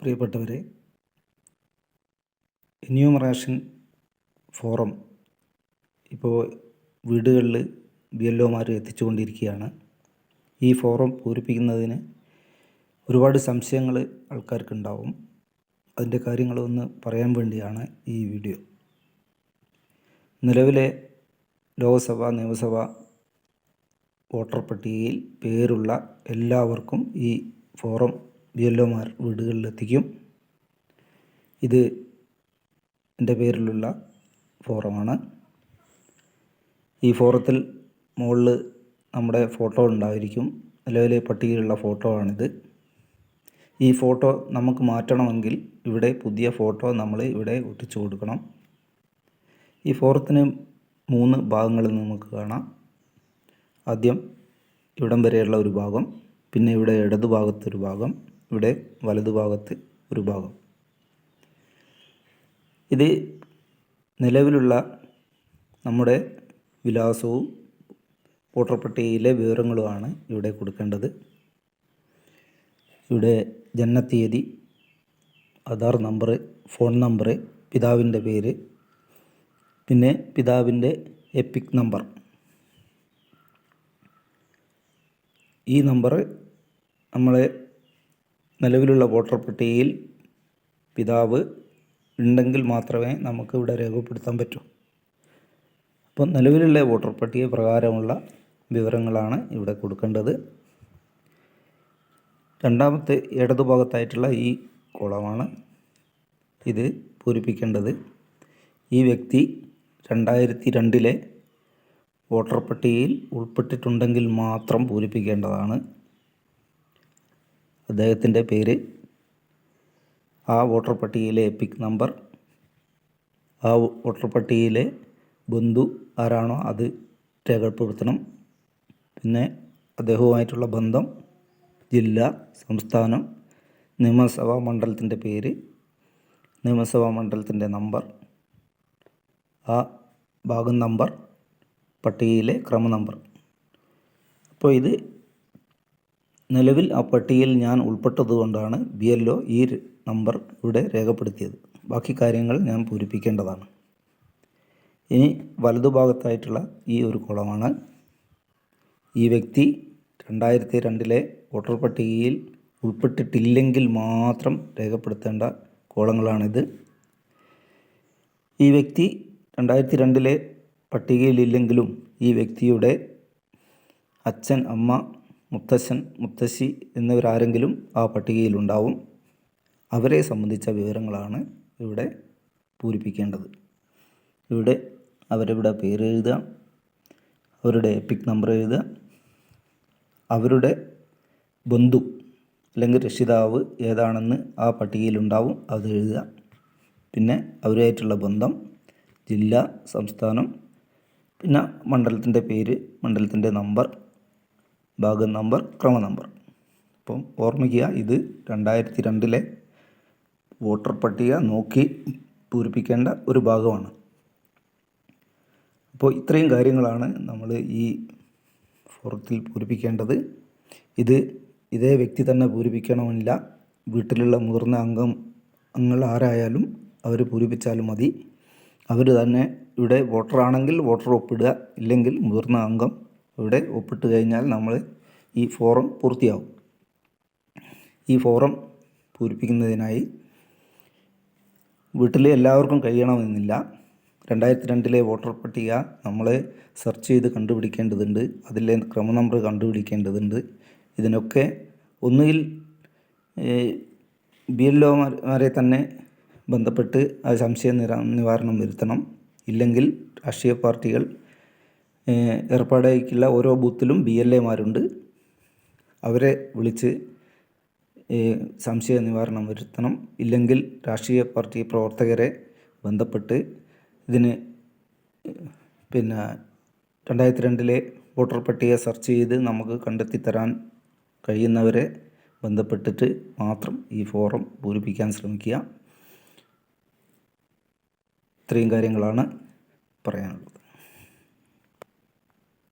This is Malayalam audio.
പ്രിയപ്പെട്ടവരെ എന്യൂമറേഷൻ ഫോറം ഇപ്പോൾ വീടുകളിൽ ബി എൽ ഒമാർ എത്തിച്ചുകൊണ്ടിരിക്കുകയാണ്. ഈ ഫോറം പൂരിപ്പിക്കുന്നതിന് ഒരുപാട് സംശയങ്ങൾ ആൾക്കാർക്കുണ്ടാവും. അതിന്റെ കാര്യങ്ങളൊന്ന് പറയാൻ വേണ്ടിയാണ് ഈ വീഡിയോ. നിലവിലെ ലോകസഭ നിയമസഭ വോട്ടർ പട്ടികയിൽ പേരുള്ള എല്ലാവർക്കും ഈ ഫോറം ബി എൽ ഒമാർ വീടുകളിലെത്തിക്കും. ഇത് എന്റെ പേരിലുള്ള ഫോറമാണ്. ഈ ഫോറത്തിൽ മുകളിൽ നമ്മുടെ ഫോട്ടോ ഉണ്ടായിരിക്കും. നിലവിലെ പട്ടികയിലുള്ള ഫോട്ടോ ആണിത്. ഈ ഫോട്ടോ നമുക്ക് മാറ്റണമെങ്കിൽ ഇവിടെ പുതിയ ഫോട്ടോ നമ്മൾ ഇവിടെ ഒട്ടിച്ചു കൊടുക്കണം. ഈ ഫോറത്തിന് മൂന്ന് ഭാഗങ്ങളിൽ നമുക്ക് കാണാം. ആദ്യം ഇവിടം വരെയുള്ള ഒരു ഭാഗം പിന്നെ ഇവിടെ ഇടതു ഭാഗത്തൊരു ഭാഗം ഇവിടെ വലതു ഭാഗത്ത് ഒരു ഭാഗം. ഇത് നിലവിലുള്ള നമ്മുടെ വിലാസവും വോട്ടർ പട്ടികയിലെ വിവരങ്ങളുമാണ് ഇവിടെ കൊടുക്കേണ്ടത്. ഇവിടെ ജനനത്തീയതി ആധാർ നമ്പർ ഫോൺ നമ്പർ പിതാവിന്റെ പേര് പിന്നെ പിതാവിന്റെ എപ്പിക് നമ്പർ. ഈ നമ്പർ നമ്മളെ നിലവിലുള്ള വോട്ടർ പട്ടികയിൽ പിതാവ് ഉണ്ടെങ്കിൽ മാത്രമേ നമുക്ക് ഇവിടെ രേഖപ്പെടുത്താൻ പറ്റൂ. അപ്പം നിലവിലുള്ള വോട്ടർ പട്ടിക പ്രകാരമുള്ള വിവരങ്ങളാണ് ഇവിടെ കൊടുക്കേണ്ടത്. രണ്ടാമത്തെ ഇടതുഭാഗത്തായിട്ടുള്ള ഈ കോളമാണ് ഇത് പൂരിപ്പിക്കേണ്ടത്. ഈ വ്യക്തി രണ്ടായിരത്തി രണ്ടിലെ വോട്ടർ പട്ടികയിൽ ഉൾപ്പെട്ടിട്ടുണ്ടെങ്കിൽ മാത്രം പൂരിപ്പിക്കേണ്ടതാണ്. അദ്ദേഹത്തിന്റെ പേര് ആ വോട്ടർ പട്ടികയിലെ എപ്പിക് നമ്പർ ആ വോട്ടർ പട്ടികയിലെ ബന്ധു ആരാണോ അത് രേഖപ്പെടുത്തണം. പിന്നെ അദ്ദേഹവുമായിട്ടുള്ള ബന്ധം ജില്ല സംസ്ഥാനം നിയമസഭാ മണ്ഡലത്തിന്റെ പേര് നിയമസഭാ മണ്ഡലത്തിന്റെ നമ്പർ ആ ഭാഗം നമ്പർ പട്ടികയിലെ ക്രമ നമ്പർ അപ്പോൾ ഇത് നിലവിൽ ആ പട്ടികയിൽ ഞാൻ ഉൾപ്പെട്ടതുകൊണ്ടാണ് ബി എൽ ഒ ഈ നമ്പർ ഇവിടെ രേഖപ്പെടുത്തിയത്. ബാക്കി കാര്യങ്ങൾ ഞാൻ പൂരിപ്പിക്കേണ്ടതാണ്. ഇനി വലതുഭാഗത്തായിട്ടുള്ള ഈ ഒരു കുളമാണ്. ഈ വ്യക്തി രണ്ടായിരത്തി രണ്ടിലെ വോട്ടർ പട്ടികയിൽ ഉൾപ്പെട്ടിട്ടില്ലെങ്കിൽ മാത്രം രേഖപ്പെടുത്തേണ്ട കോളങ്ങളാണിത്. ഈ വ്യക്തി രണ്ടായിരത്തി രണ്ടിലെ പട്ടികയിലില്ലെങ്കിലും ഈ വ്യക്തിയുടെ അച്ഛൻ അമ്മ മുത്തശ്ശൻ മുത്തശ്ശി എന്നിവരാരെങ്കിലും ആ പട്ടികയിലുണ്ടാവും. അവരെ സംബന്ധിച്ച വിവരങ്ങളാണ് ഇവിടെ പൂരിപ്പിക്കേണ്ടത്. ഇവിടെ അവരുടെ പേര് എഴുതുക അവരുടെ എപ്പിക് നമ്പർ എഴുതുക. അവരുടെ ബന്ധു അല്ലെങ്കിൽ രക്ഷിതാവ് ഏതാണെന്ന് ആ പട്ടികയിലുണ്ടാവും അത് എഴുതുക. പിന്നെ അവരുമായിട്ടുള്ള ബന്ധം ജില്ല സംസ്ഥാനം പിന്നെ മണ്ഡലത്തിന്റെ പേര് മണ്ഡലത്തിന്റെ നമ്പർ ഭാഗം നമ്പർ ക്രമ നമ്പർ. അപ്പം ഓർമ്മിക്കുക ഇത് രണ്ടായിരത്തി രണ്ടിലെ വോട്ടർ പട്ടിക നോക്കി പൂരിപ്പിക്കേണ്ട ഒരു ഭാഗമാണ്. അപ്പോൾ ഇത്രയും കാര്യങ്ങളാണ് നമ്മൾ ഈ ഫോറത്തിൽ പൂരിപ്പിക്കേണ്ടത്. ഇത് ഇതേ വ്യക്തി തന്നെ പൂരിപ്പിക്കണമെന്നില്ല. വീട്ടിലുള്ള മുതിർന്ന അംഗം അംഗങ്ങൾ ആരായാലും അവർ പൂരിപ്പിച്ചാലും മതി. അവർ തന്നെ ഇവിടെ വോട്ടറാണെങ്കിൽ വോട്ടർ ഒപ്പിടുക ഇല്ലെങ്കിൽ മുതിർന്ന അംഗം ഇവിടെ ഒപ്പിട്ട് കഴിഞ്ഞാൽ നമ്മൾ ഈ ഫോറം പൂർത്തിയാവും. ഈ ഫോറം പൂരിപ്പിക്കുന്നതിനായി വീട്ടിൽ എല്ലാവർക്കും കഴിയണമെന്നില്ല. രണ്ടായിരത്തി രണ്ടിലെ വോട്ടർ പട്ടിക നമ്മൾ സെർച്ച് ചെയ്ത് കണ്ടുപിടിക്കേണ്ടതുണ്ട്. അതിലെ ക്രമ നമ്പർ കണ്ടുപിടിക്കേണ്ടതുണ്ട്. ഇതിനൊക്കെ ഒന്നുകിൽ ബി എൽ ഒമാരെ തന്നെ ബന്ധപ്പെട്ട് സംശയ നിവാരണം വരുത്തണം. ഇല്ലെങ്കിൽ രാഷ്ട്രീയ പാർട്ടികൾ ഏർപ്പാടാക്കിയുള്ള ഓരോ ബൂത്തിലും ബി എൽ എമാരുണ്ട് അവരെ വിളിച്ച് സംശയ നിവാരണം വരുത്തണം. ഇല്ലെങ്കിൽ രാഷ്ട്രീയ പാർട്ടി പ്രവർത്തകരെ ബന്ധപ്പെട്ട് ഇതിന് പിന്നെ രണ്ടായിരത്തി രണ്ടിലെ വോട്ടർ പട്ടിക സെർച്ച് ചെയ്ത് നമുക്ക് കണ്ടെത്തി തരാൻ കഴിയുന്നവരെ ബന്ധപ്പെട്ടിട്ട് മാത്രം ഈ ഫോറം പൂരിപ്പിക്കാൻ ശ്രമിക്കുക. ഇത്രയും കാര്യങ്ങളാണ് പറയാനുള്ളത്.